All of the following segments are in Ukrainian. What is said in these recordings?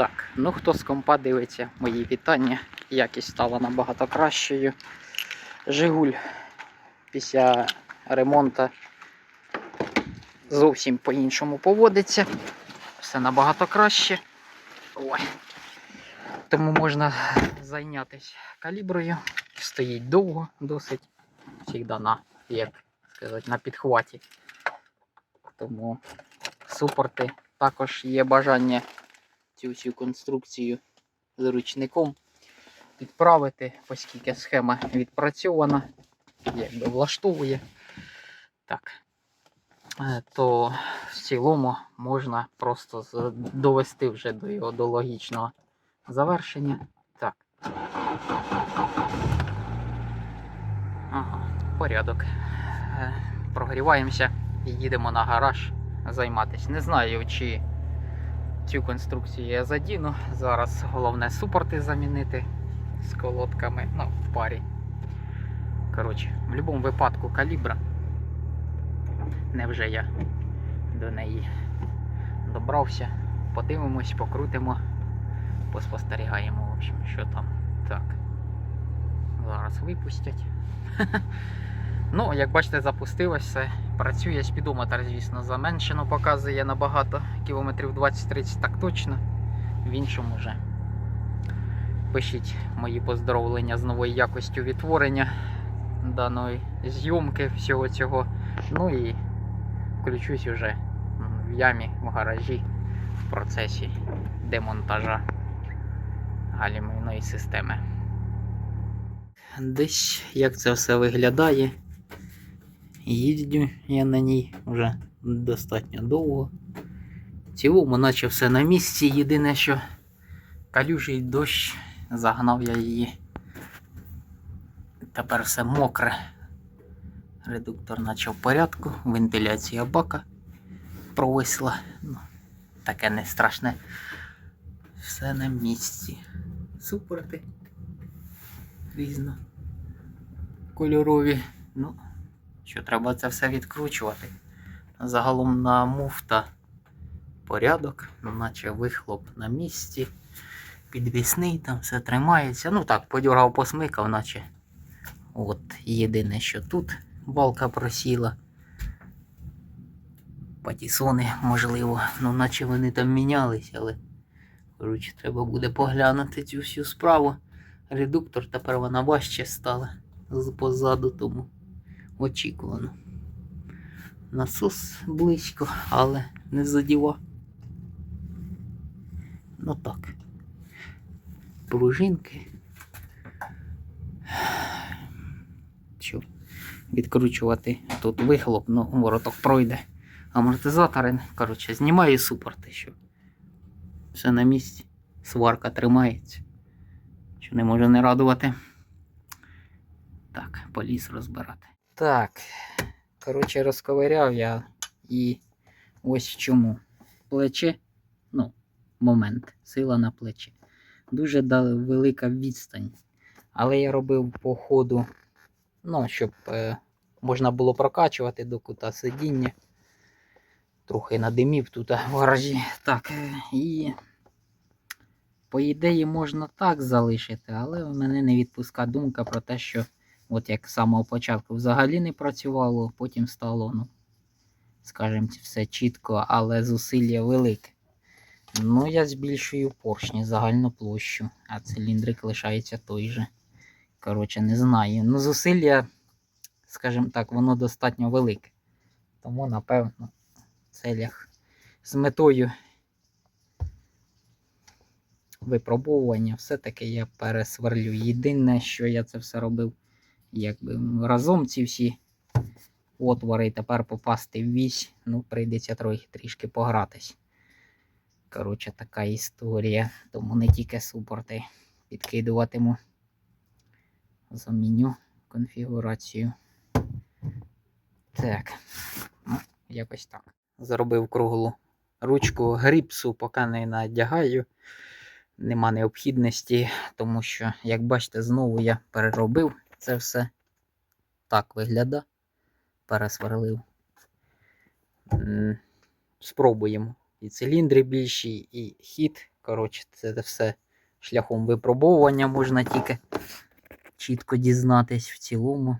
Так, ну хто з компа дивиться мої вітання. Якість стала набагато кращою. Жигуль після ремонту зовсім по-іншому поводиться. Все набагато краще. Ой. Тому можна зайнятися каліброю. Стоїть довго, досить. Завжди на, як сказати, на підхваті. Тому супорти також є бажання цю всю конструкцію ручником підправити, оскільки схема відпрацьована, якби влаштовує. Так. Е, То в цілому можна просто довести вже до його до логічного завершення. Так. Ага, порядок. Е, Прогріваємося і їдемо на гараж займатися. Не знаю, чи цю конструкцію я задіну. Зараз головне супорти замінити з колодками, ну, в парі. Коротше, в будь-якому випадку калібра. Невже я до неї добрався. Подивимось, покрутимо, поспостерігаємо, в общем, що там. Так. Зараз випустять. Ну, як бачите, запустилось все. Працює спідометр, звісно, заменшено показує набагато кілометрів 20-30, так точно. В іншому вже. Пишіть мої поздоровлення з новою якостю відтворення даної зйомки всього цього. Ну і включусь уже в ямі, в гаражі в процесі демонтажа галімної системи. Десь як це все виглядає. Їздю я на ній вже достатньо довго. В цілому, наче все на місці. Єдине, що калюжий дощ загнав я її. Тепер все мокре. Редуктор наче в порядку, вентиляція бака провисла. Ну, таке не страшне. Все на місці. Супорти. Різно. Кольорові. Ну, що треба це все відкручувати. Загалом на муфта порядок, наче вихлоп на місці. Підвісний, там все тримається. Ну так, подюрав, посмикав, наче. От єдине, що тут балка просіла. Патісони, можливо, ну наче вони там мінялись, але коротше, треба буде поглянути цю всю справу. Редуктор тепер вона важче стала позаду, тому очікувано. Насос близько, але не задіва. Ну так. Пружинки. Щоб відкручувати тут вихлоп, ну вороток пройде. Амортизатори, коротше, знімаю супорти, що все на місці. Сварка тримається. Що не може не радувати. Так, поліз розбирати. Так. Коротше, розковиряв я і ось чому. Плече, ну, момент, сила на плечі. Дуже велика відстань. Але я робив по ходу, ну, щоб е, можна було прокачувати до кута сидіння. Трохи надимів тут в гаражі. Так, е, і по ідеї можна так залишити, але в мене не відпуска думка про те, що от як з самого початку взагалі не працювало, потім стало, ну, скажімо, все чітко, але зусилля велике. Ну, я збільшую поршні, загальну площу, а циліндрик лишається той же. Коротше, не знаю. Ну, зусилля, скажімо так, воно достатньо велике. Тому, напевно, в целях з метою випробовування все-таки я пересверлю. Єдине, що я це все робив, якби разом ці всі отвори тепер попасти в вісь, ну, прийдеться трохи трішки погратись. Коротше, така історія. Тому не тільки супорти підкидуватиму. Заміню конфігурацію. Так, ну, якось так. Зробив круглу ручку гріпсу, поки не надягаю. Нема необхідності, тому що, як бачите, знову я переробив це все. Так виглядає. Пересверлив. Спробуємо. І циліндри більші, і хід Коротше, це все шляхом випробовування можна тільки чітко дізнатись в цілому.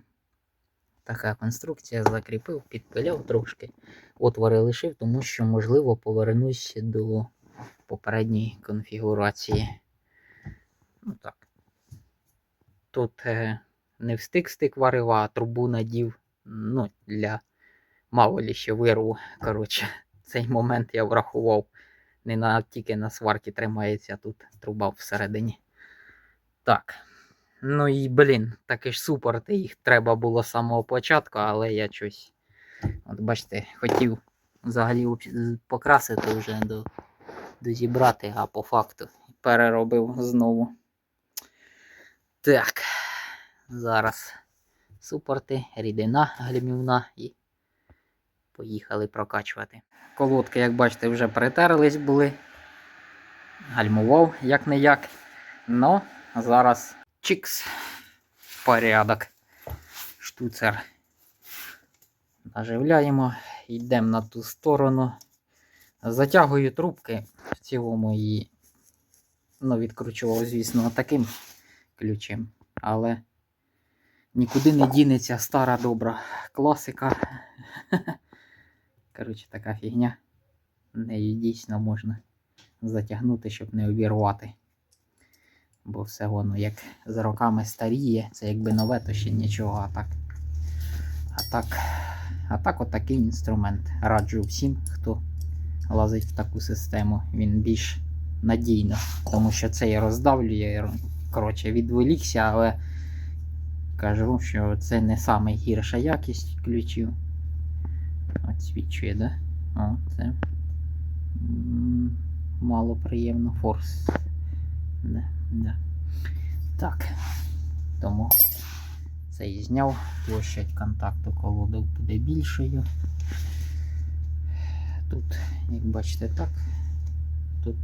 Така конструкція закріпив, підпиляв трошки. Отвори лишив, тому що, можливо, повернусь до попередньої конфігурації. Ну так. Тут е, не в стик варив, а трубу надів. Ну, для мало лі ще вирву. Коротше, цей момент я врахував. Не на, тільки на сварці тримається, тут труба всередині. Так. Ну і блін, таки ж супорти, їх треба було з самого початку, але я щось. От бачите, хотів взагалі покрасити вже до, дозібрати, а по факту переробив знову. Так. Зараз супорти, рідина гальмівна і поїхали прокачувати. Колодки, як бачите, вже притерлись були. Гальмував як не як. Но зараз чікс. Порядок. Штуцер. Наживляємо, йдемо на ту сторону. Затягую трубки в цілому і ну, відкручував, звісно, таким ключем. Але нікуди не дінеться стара добра класика. Коротше, така фігня. Нею дійсно можна затягнути, щоб не обірвати. Бо все воно як з роками старіє, це якби нове, то ще нічого, а так. А так, а так отакий інструмент. Раджу всім, хто лазить в таку систему. Він більш надійно, тому що це я роздавлює. Коротше, відволікся, але кажу, що це не найгірша якість ключів. Отсвічує, да? О, це мало приємно. Форс. Да, да. Так. Тому цей зняв. Площадь контакту колодок буде більшою. Тут, як бачите, так. Тут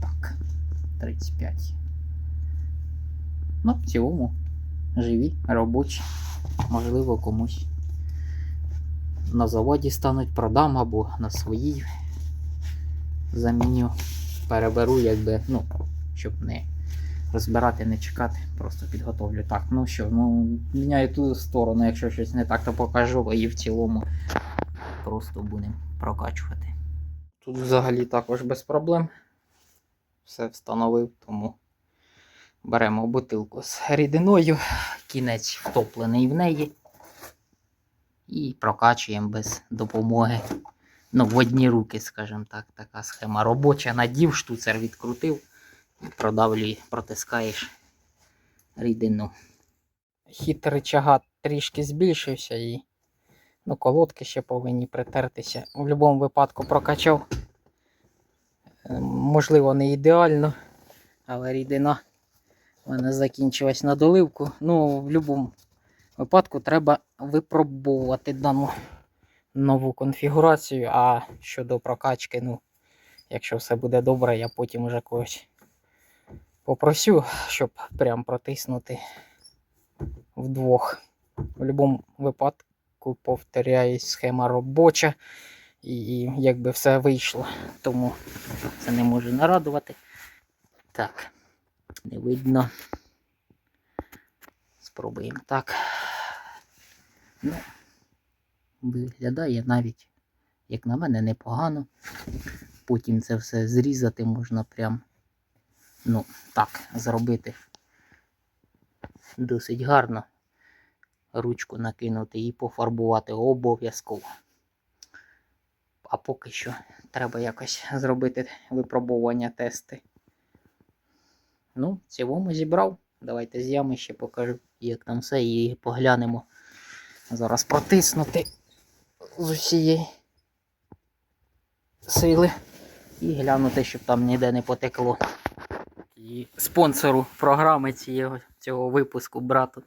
так. 35. Ну, в цілому живі, робочі. Можливо, комусь на заводі стануть, продам або на своїй заміню. Переберу, якби, ну, щоб не розбирати, не чекати, просто підготовлю. Так, ну що, ну, міняю ту сторону, якщо щось не так, то покажу, і в цілому просто будемо прокачувати. Тут взагалі також без проблем. Все встановив, тому беремо бутилку з рідиною, кінець втоплений в неї. І прокачуємо без допомоги. Ну, в одні руки, скажімо так, така схема робоча. Надів, штуцер відкрутив і продавлює, протискаєш рідину. Хід рычага трішки збільшився і ну, колодки ще повинні притертися. В будь-якому випадку прокачав. Е, Можливо, не ідеально, але рідина в мене закінчилась на доливку. Ну, в будь-якому випадку треба випробовувати дану нову конфігурацію. А щодо прокачки, ну, якщо все буде добре, я потім уже когось попросю, щоб прям протиснути вдвох. В будь-якому випадку, повторяюсь, схема робоча. І, і якби все вийшло. Тому це не може нарадувати. Так, не видно. Спробуємо так. Ну, виглядає навіть, як на мене, непогано. Потім це все зрізати можна прям, ну, так, зробити досить гарно. Ручку накинути і пофарбувати обов'язково. А поки що треба якось зробити випробування тести. Ну, в цілому зібрав. Давайте з ями ще покажу, як там все, і поглянемо. Зараз протиснути з усієї сили і глянути, щоб там ніде не потекло. І спонсору програми цього, цього випуску, брату.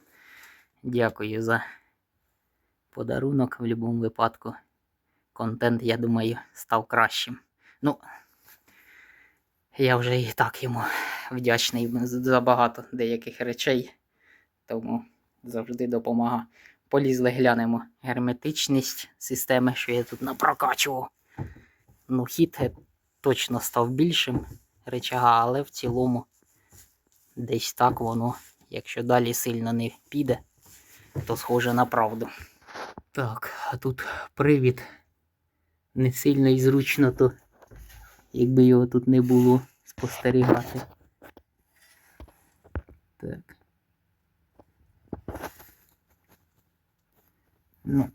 Дякую за подарунок в будь-якому випадку. Контент, я думаю, став кращим. Ну, я вже і так йому вдячний за багато деяких речей, тому завжди допомагає. Полізли, глянемо герметичність системи, що я тут напрокачував. Ну, хід точно став більшим речага, але в цілому десь так воно, якщо далі сильно не піде, то схоже на правду. Так, а тут привід не сильно і зручно, то якби його тут не було спостерігати. Так. Ну.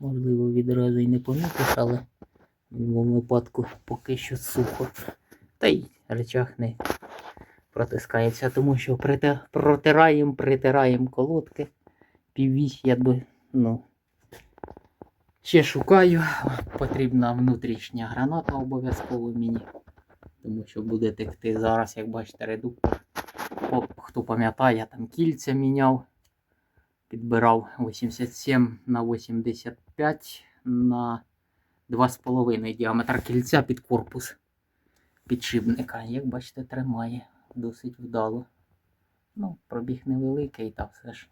Можливо, відразу і не помітиш, але в будь-якому випадку поки що сухо. Та й речах не протискається, тому що протираємо, притираємо колодки. Піввісь я би, ну. Ще шукаю. Потрібна внутрішня граната обов'язково мені. Тому що буде текти зараз, як бачите, редуктор. Хто пам'ятає, я там кільця міняв. Підбирав 87 на 85 на 2,5 діаметр кільця під корпус підшипника. Як бачите, тримає досить вдало. Ну, пробіг невеликий, та все ж.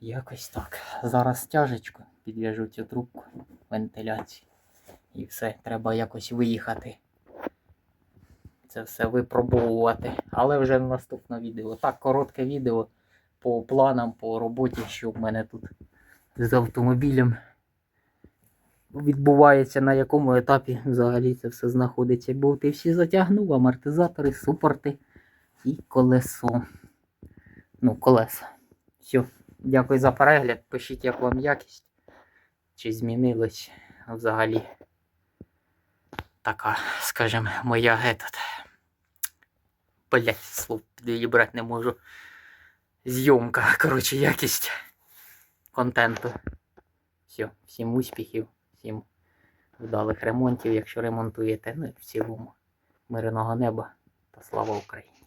Якось так. Зараз стяжечку, підв'яжу цю трубку вентиляції. І все, треба якось виїхати. Це все випробовувати. Але вже наступне відео. Так, коротке відео по планам, по роботі, що в мене тут з автомобілем відбувається, на якому етапі взагалі це все знаходиться. Болти всі затягнув, амортизатори, супорти і колесо. Ну, колеса. Все. Дякую за перегляд. Пишіть, як вам якість. Чи змінилось взагалі така, скажем, моя этот. Блять, слов підібрати не можу. Зйомка, коротше, якість контенту. Все, всім успіхів, всім вдалих ремонтів, якщо ремонтуєте. Ну і в цілому мирного неба та слава Україні!